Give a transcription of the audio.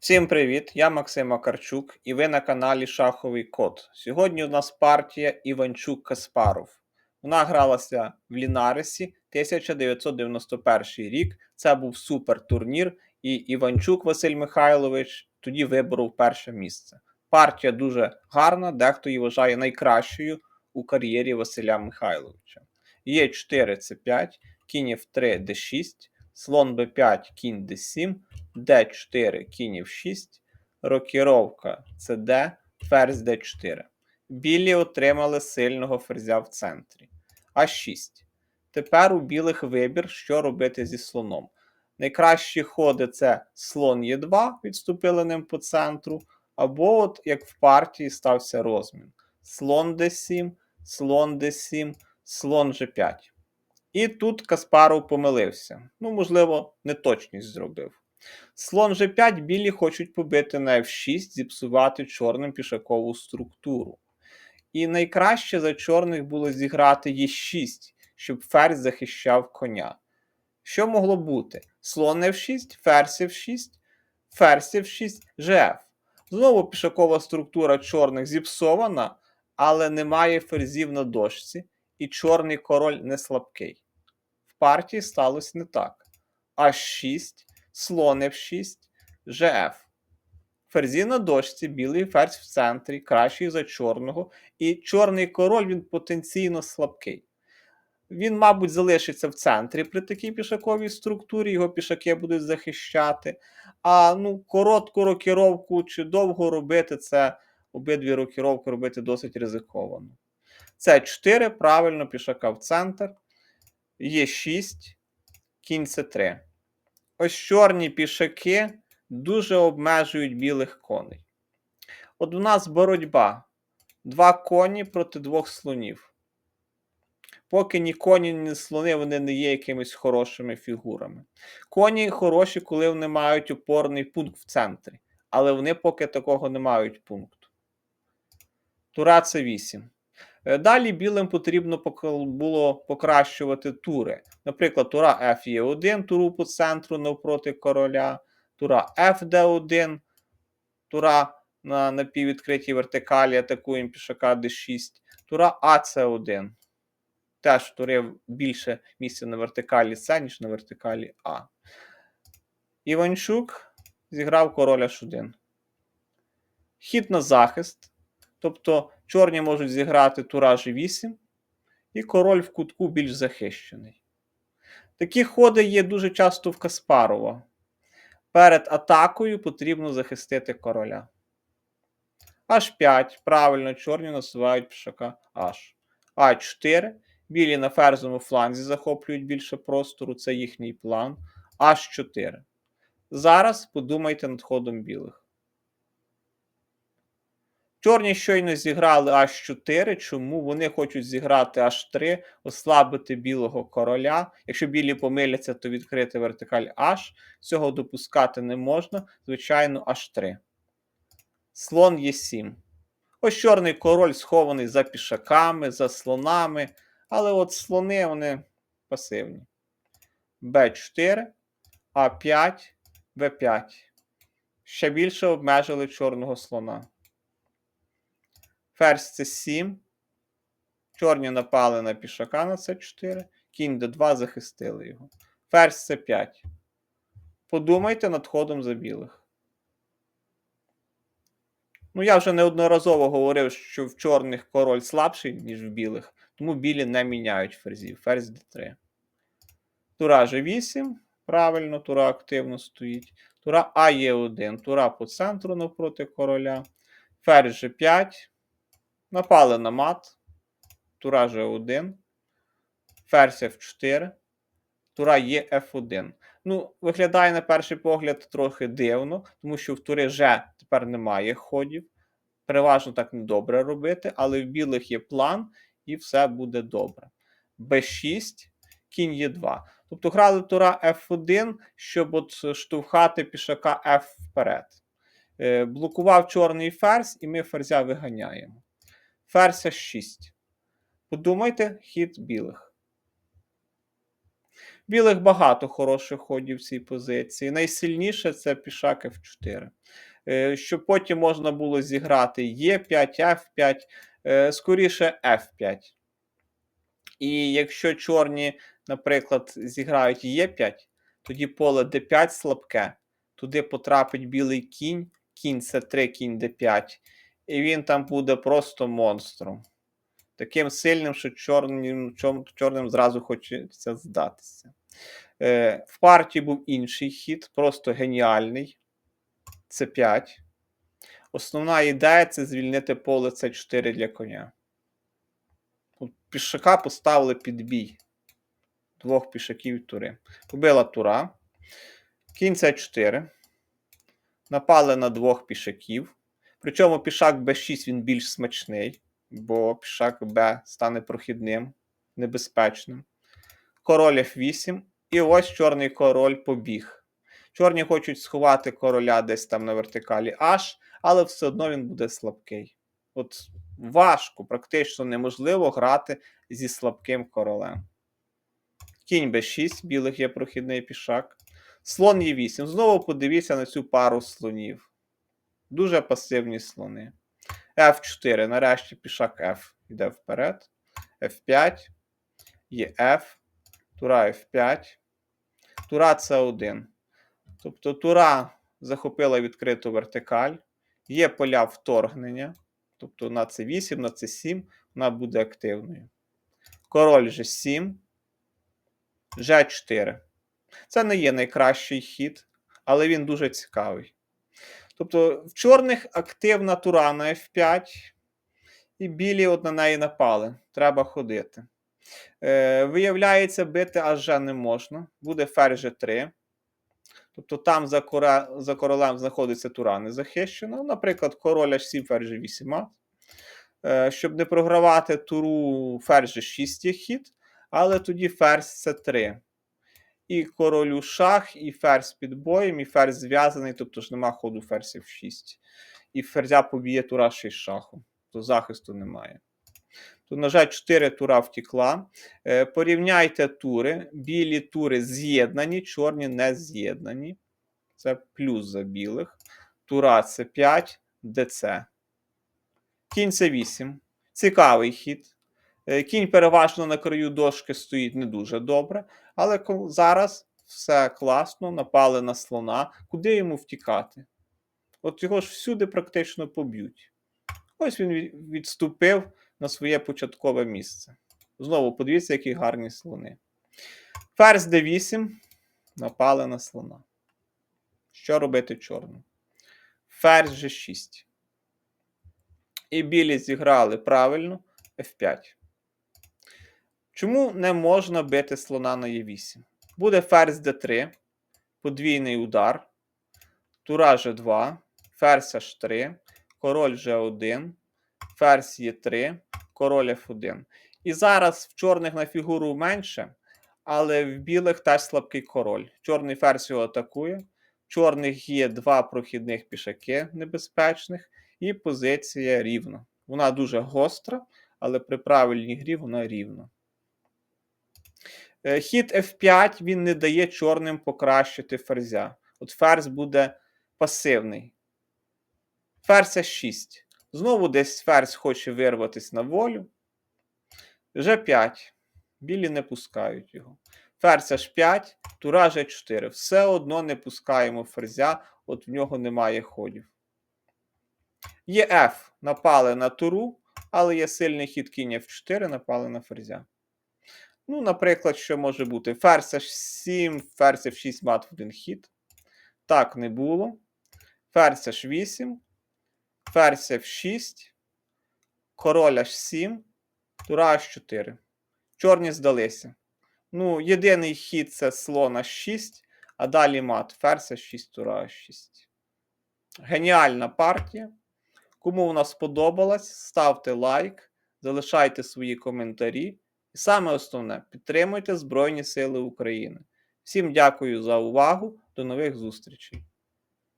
Всім привіт! Я Максим Макарчук і ви на каналі Шаховий Код. Сьогодні у нас партія Іванчук Каспаров. Вона гралася в Лінарисі 1991 рік. Це був супер турнір, і Іванчук Василь Михайлович тоді виборов перше місце. Партія дуже гарна, дехто її вважає найкращою у кар'єрі Василя Михайловича. Є 4 це 5, кінь F3 D6, слон B5, кінь D7. D4, кінь F6, рокіровка CD, ферзь D4. Білі отримали сильного ферзя в центрі. А6. Тепер у білих вибір, що робити зі слоном. Найкращі ходи це слон Е2, відступили ним по центру. Або, от як в партії, стався розмін. Слон D7, слон D7, слон G5. І тут Каспаров помилився. Ну, можливо, неточність зробив. Слон G5 білі хочуть побити на F6, зіпсувати чорним пішакову структуру. І найкраще за чорних було зіграти Е6, щоб ферзь захищав коня. Що могло бути? Слон F6, ферзь F6, ферзь F6, GF. Знову пішакова структура чорних зіпсована, але немає ферзів на дошці, і чорний король не слабкий. В партії сталося не так. H6 слон F6, GF. Ферзі на дошці, білий ферзь в центрі, кращий за чорного, і чорний король він потенційно слабкий. Він, мабуть, залишиться в центрі при такій пішаковій структурі, його пішаки будуть захищати. А ну, коротку рокіровку чи довго робити це обидві рокіровки робити досить ризиковано. Це 4, правильно, пішака в центр. Є 6, кінь С3. Ось чорні пішаки дуже обмежують білих коней. От у нас боротьба. Два коні проти двох слонів. Поки ні коні, ні слони вони не є якимись хорошими фігурами. Коні хороші, коли вони мають опорний пункт в центрі. Але вони поки такого не мають пункту. Тура це 8. Е, далі білим потрібно було покращувати тури. Наприклад, тура F є 1, туру по центру навпроти короля, тура FD1, тура на напіввідкритій вертикалі атакуємо пішака D6, тура AC1. Теж тури більше місця на вертикалі С, ніж на вертикалі А. Іванчук зіграв король H1. Хід на захист. Тобто чорні можуть зіграти тура G8, і король в кутку більш захищений. Такі ходи є дуже часто в Каспарова. Перед атакою потрібно захистити короля. H5. Правильно, чорні насувають пішака H. А4. Білі на ферзовому фланзі захоплюють більше простору, це їхній план. H4. Зараз подумайте над ходом білих. Чорні щойно зіграли H4. Чому вони хочуть зіграти H3, ослабити білого короля. Якщо білі помиляться, то відкрити вертикаль H. Цього допускати не можна. Звичайно, H3. Слон Е7. Ось чорний король схований за пішаками, за слонами. Але от слони вони пасивні. Б4, А5, В5. Ще більше обмежили чорного слона. Ферзь це 7. Чорні напали на пішака на c 4. Кінь d2 захистили його. Ферзь це 5. Подумайте над ходом за білих. Ну, я вже неодноразово говорив, що в чорних король слабший, ніж в білих, тому білі не міняють ферзів. Ферзь d3. Тура G8. Правильно, тура активно стоїть. Тура А є 1. Тура по центру навпроти короля. Ферзь G5. Напали на мат. Тура G1. Ферзь F4. Тура є F1. Ну, виглядає на перший погляд трохи дивно, тому що в тури G тепер немає ходів. Переважно так не добре робити, але в білих є план, і все буде добре. Б6, кінь Е2. Тобто грали тура F1, щоб от штовхати пішака F вперед. Е, блокував чорний ферзь, і ми ферзя виганяємо. Ферзь 6. Подумайте хід білих. Білих багато хороших ходів в цій позиції. Найсильніше це пішак F4. Е, Щоб потім можна було зіграти Е5, F5, е, скоріше F5. І якщо чорні, наприклад, зіграють Е5, тоді поле d5 слабке, туди потрапить білий кінь, кінь С3, кінь d5, і він там буде просто монстром. Таким сильним, що чорним, чорним, зразу хочеться здатися. Е, В партії був інший хід, просто геніальний. С5. Основна ідея це звільнити поле С4 для коня. Пішака поставили під бій. Двох пішаків тури. Побила тура. Кінь С4. Напали на двох пішаків. Причому пішак Б6 він більш смачний, бо пішак Б стане прохідним, небезпечним. Король F8. І ось чорний король побіг. Чорні хочуть сховати короля десь там на вертикалі H, але все одно він буде слабкий. От важко, практично неможливо грати зі слабким королем. Кінь Б6, білих є прохідний пішак. Слон Е8. Знову подивіться на цю пару слонів. Дуже пасивні слони. F4. Нарешті пішак F йде вперед. F5. Є F. Тура F5. Тура С1. Тобто тура захопила відкриту вертикаль. Є поля вторгнення. Тобто на С8, на С7 вона буде активною. Король G7. G4. Це не є найкращий хід, але він дуже цікавий. Тобто, в чорних активна тура на F5, і білі от на неї напали. Треба ходити. Е, Виявляється, бити аж не можна. Буде ферзь G3. Тобто там за, кора, за королем знаходиться тура незахищена. Наприклад, король H7, ферзь G8. Е, Щоб не програвати туру ферзь G6 є хід, але тоді ферзь С3. І королю шах, і ферзь під боєм, і ферзь зв'язаний, тобто ж нема ходу ферзів 6. І ферзя поб'є тура ще й шахом, то захисту немає. Тут, на жаль, 4 тура втікла. Е, порівняйте тури. Білі тури з'єднані, чорні не з'єднані. Це плюс за білих. Тура це 5, ДЦ. Кінь це 8. Цікавий хід. Е, Кінь переважно на краю дошки стоїть не дуже добре, але зараз все класно, напали на слона. Куди йому втікати? От його ж всюди практично поб'ють. Ось він відступив на своє початкове місце. Знову подивіться, які гарні слони. Ферзь d8. Напали на слона. Що робити чорним? Ферзь g6. І білі зіграли правильно F5. Чому не можна бити слона на Е8? Буде ферзь d3, подвійний удар, тура G2, ферзь H3, король G1, ферзь Е3, король F1. І зараз в чорних на фігуру менше, але в білих теж слабкий король. Чорний ферзь його атакує. В чорних є два прохідних пішаки небезпечних, і позиція рівна. Вона дуже гостра, але при правильній грі вона рівна. Е, Хід F5 він не дає чорним покращити ферзя. От ферзь буде пасивний. Ферзь H6. Знову десь ферзь хоче вирватися на волю. G5. Білі не пускають його. Ферзь H5, тура G4. Все одно не пускаємо ферзя, от в нього немає ходів. Є F. Напали на туру, але є сильний хід кінь F4, напали на ферзя. Ну, наприклад, що може бути? Ферзь H7, ферзь F6 мат в один хід. Так не було. Ферзь H8, ферзь F6, король H7, тура H4. Чорні здалися. Ну, єдиний хід це слон H6, а далі мат. Ферзь H6, тура H6. Геніальна партія. Кому вона сподобалась, ставте лайк, залишайте свої коментарі. І саме основне, підтримуйте Збройні Сили України. Всім дякую за увагу. До нових зустрічей!